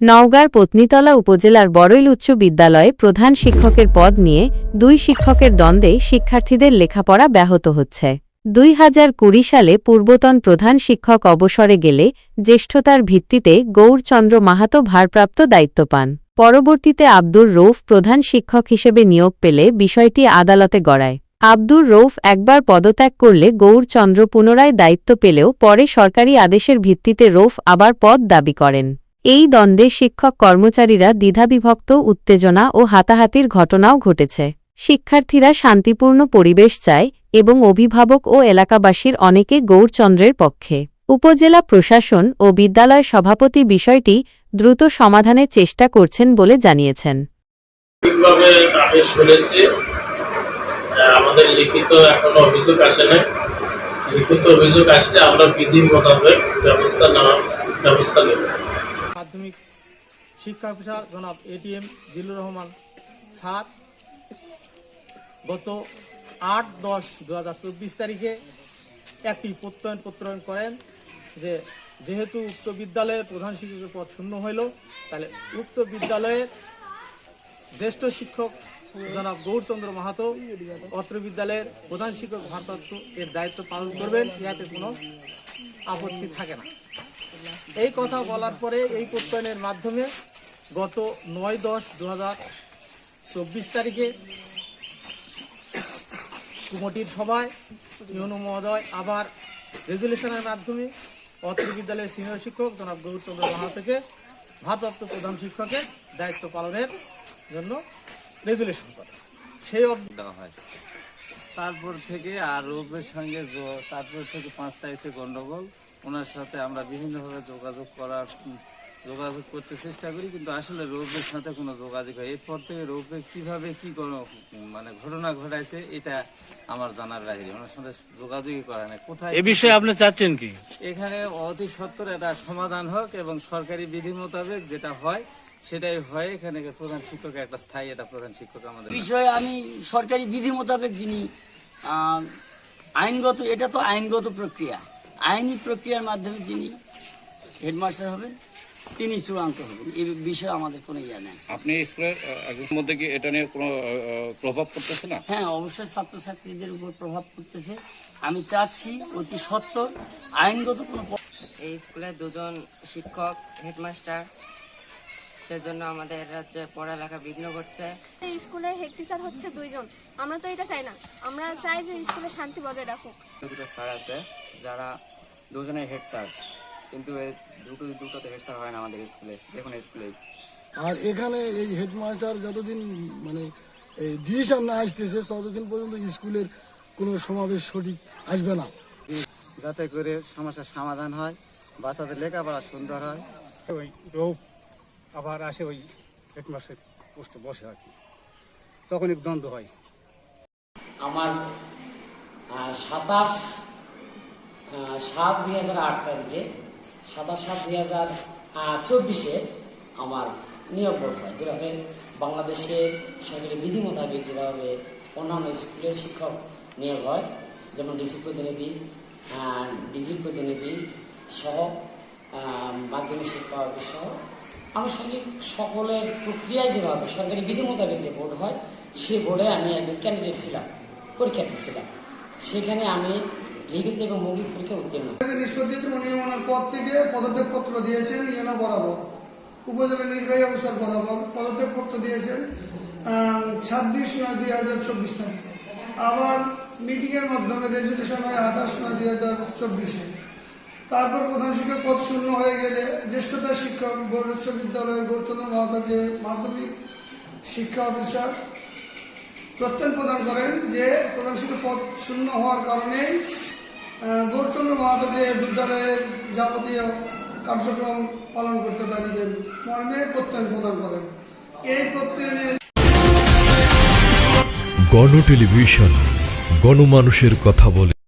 নওগাঁর পত্নীতলা উপজেলার বড়ইল উচ্চ বিদ্যালয়ে প্রধান শিক্ষকের পদ নিয়ে দুই শিক্ষকের দ্বন্দ্বে শিক্ষার্থীদের লেখাপড়া ব্যাহত হচ্ছে। দুই হাজার কুড়ি সালে পূর্বতন প্রধান শিক্ষক অবসরে গেলে জ্যেষ্ঠতার ভিত্তিতে গৌরচন্দ্র মাহাতো ভারপ্রাপ্ত দায়িত্ব পান পরবর্তীতে আব্দুর রৌফ প্রধান শিক্ষক হিসেবে নিয়োগ পেলে বিষয়টি আদালতে গড়ায়। আব্দুর রৌফ একবার পদত্যাগ করলে গৌরচন্দ্র পুনরায় দায়িত্ব পেলেও পরে সরকারি আদেশের ভিত্তিতে রৌফ আবার পদ দাবি করেন। এই দ্বন্দ্বে শিক্ষক কর্মচারীরা দ্বিধাবিভক্ত, উত্তেজনা ও হাতাহাতির ঘটনাও ঘটেছে। শিক্ষার্থীরা শান্তিপূর্ণ পরিবেশ চায় এবং অভিভাবক ও এলাকাবাসীর অনেকে গৌরচন্দ্রের পক্ষে। উপজেলা প্রশাসন ও বিদ্যালয় সভাপতি বিষয়টি দ্রুত সমাধানের চেষ্টা করছেন বলে জানিয়েছেন। আমাদের লিখিত এখনও অভিযোগ আসে নাই। লিখিত অভিযোগ আসলে আমরা বিধি মোতাবেক ব্যবস্থা নেওয়ার ব্যবস্থা নেব। শিক্ষা অফিসার জনাব এটিএম জিল্লুর রহমান স্যার, গত আট দশ দু হাজার তারিখে একটি প্রত্যয়ন প্রত্যয়ন করেন যে যেহেতু উক্ত বিদ্যালয়ের প্রধান শিক্ষকের পদ শূন্য হইল, তাহলে উক্ত বিদ্যালয়ের জ্যেষ্ঠ শিক্ষক জনাব গৌরচন্দ্র মাহাতো অত্র বিদ্যালয়ের প্রধান শিক্ষক ভারপ্রাপ্ত এর দায়িত্ব পালন করবেন ইয়াতে কোনো আপত্তি থাকে না। এই কথা বলার পরে এই প্রত্যয়নের মাধ্যমে গত নয় দশ দু চব্বিশ তারিখে কুমটির সভায় ইউনু মহোদয় আবার রেজুলেশনের মাধ্যমে অত্র বিদ্যালয়ের সিনিয়র শিক্ষক জনাব গৌরচন্দ্র মাহাতোকে ভারপ্রাপ্ত প্রধান শিক্ষকের দায়িত্ব পালনের জন্য রেজুলেশন করে। সেই অব- দেওয়া হয়। তারপর থেকে আর রৌপের সঙ্গে তারপর থেকে পাঁচ তারিখে গন্ডগোল। ওনার সাথে আমরা বিভিন্নভাবে যোগাযোগ করার যোগাযোগ করতে চেষ্টা করি কিন্তু আসলে রৌপের সাথে কোনো যোগাযোগ হয়। এরপর থেকে রৌপে কীভাবে কী কোনো মানে ঘটনা ঘটাইছে এটা আমার জানার বাইরে। ওনার সাথে যোগাযোগই করা নাই। কোথায় এ বিষয়ে আপনি চাচ্ছেন কি? এখানে অতি সত্তর একটা সমাধান হোক এবং সরকারি বিধি মোতাবেক যেটা হয় সেটাই হয়। এখানে প্রধান শিক্ষক একটা স্থায়ী এটা প্রধান শিক্ষক আমাদের বিষয়ে আমি সরকারি বিধি মোতাবেক যিনি আইনগত এটা তো আইনগত প্রক্রিয়া। আইনি প্রক্রিয়ার মাধ্যমে যিনি হেডমাস্টার হবেন তিনি চূড়ান্ত হবেন। এই বিষয়ে আমাদের কোনো ইয়ে নেই। আপনি স্কুলের মধ্যে কি এটা নিয়ে কোনো প্রভাব পড়তেছে না? হ্যাঁ অবশ্যই ছাত্রছাত্রীদের উপর প্রভাব পড়তেছে। আমি চাচ্ছি অতি সত্বর আইনগত কোনো এই স্কুলে দুজন শিক্ষক হেডমাস্টার সেজন্য আমাদের হচ্ছে পড়ালেখা বিঘ্ন করছে এই স্কুলের হেড টিচার হচ্ছে দুইজন। আমরা তো এটা চাই না। আমরা চাই যে স্কুলে শান্তি বজায় রাখুক। দুটো স্যার আছে যারা দুজনে হেড স্যার কিন্তু এই দুটো দুটোতে হেড স্যার হয় না আমাদের স্কুলে যে কোনো স্কুলেই আর এখানে এই হেডমাস্টার যতদিন মানে এই ডিসিশন না আসতেছে ততদিন পর্যন্ত স্কুলের কোনো সমাবেশ সঠিক আসবে না। যাতে করে সমস্যার সমাধান হয় বাচ্চাদের লেখাপড়া সুন্দর হয়। ওই রৌপ আবার আসে ওই হেডমাস্টার পোস্টে বসে আর কি। তখন এক দ্বন্দ্ব হয়। আমার সাতাশ সাত দুই হাজার আট তারিখে, সাতাশ সাত দুই হাজার চব্বিশে আমার নিয়োগ বোর্ড হয়। যেভাবে বাংলাদেশে সরকারি বিধি মোতাবেক যেভাবে অন্যান্য স্কুলের শিক্ষক নিয়োগ হয়, যেমন ডিসি প্রতিনিধি ডিজি প্রতিনিধি সহ মাধ্যমিক শিক্ষা অফিস সহ আনুষঙ্গিক সকলের প্রক্রিয়ায় যেভাবে সরকারি বিধি মোতাবেক যে বোর্ড হয়, সে বোর্ডে আমি একজন ক্যান্ডিডেট ছিলাম, পরীক্ষার্থী ছিলাম। সেখানে আমি লিখিত এবং মৌখিক পরীক্ষা উত্তীর্ণ। হই। নিষ্পত্তি উনি পদ থেকে পদত্যাগ পত্র দিয়েছেন ইয়েনা বরাবর। উপজেলা নির্বাহী অফিসার বরাবর পদত্যাগ পত্র দিয়েছেন ছাব্বিশ নয় দুই হাজার চব্বিশ তারিখে। আবার মিটিংয়ের মাধ্যমে রেজুলেশন হয় আঠাশ নয় দুই হাজার চব্বিশে। তারপর প্রধান শিক্ষক পদ শূন্য হয়ে গেলে জ্যেষ্ঠতা শিক্ষক গৌরচ্চ বিদ্যালয়ের গৌরচন্দ্র মাহাতাকে মাধ্যমিক শিক্ষা অফিসার প্রত্যয়ন প্রদান করেন যে প্রধান শিক্ষক পদ শূন্য হওয়ার কারণে গৌরচন্দ্র মহাদেবের বিদ্যালয়ের যাবতীয় কার্যক্রম পালন করতে পারিবেন। মর্মে প্রত্যয়ন প্রদান করেন। এই প্রত্যয়নের গণ টেলিভিশন, গণমানুষের কথা বলে।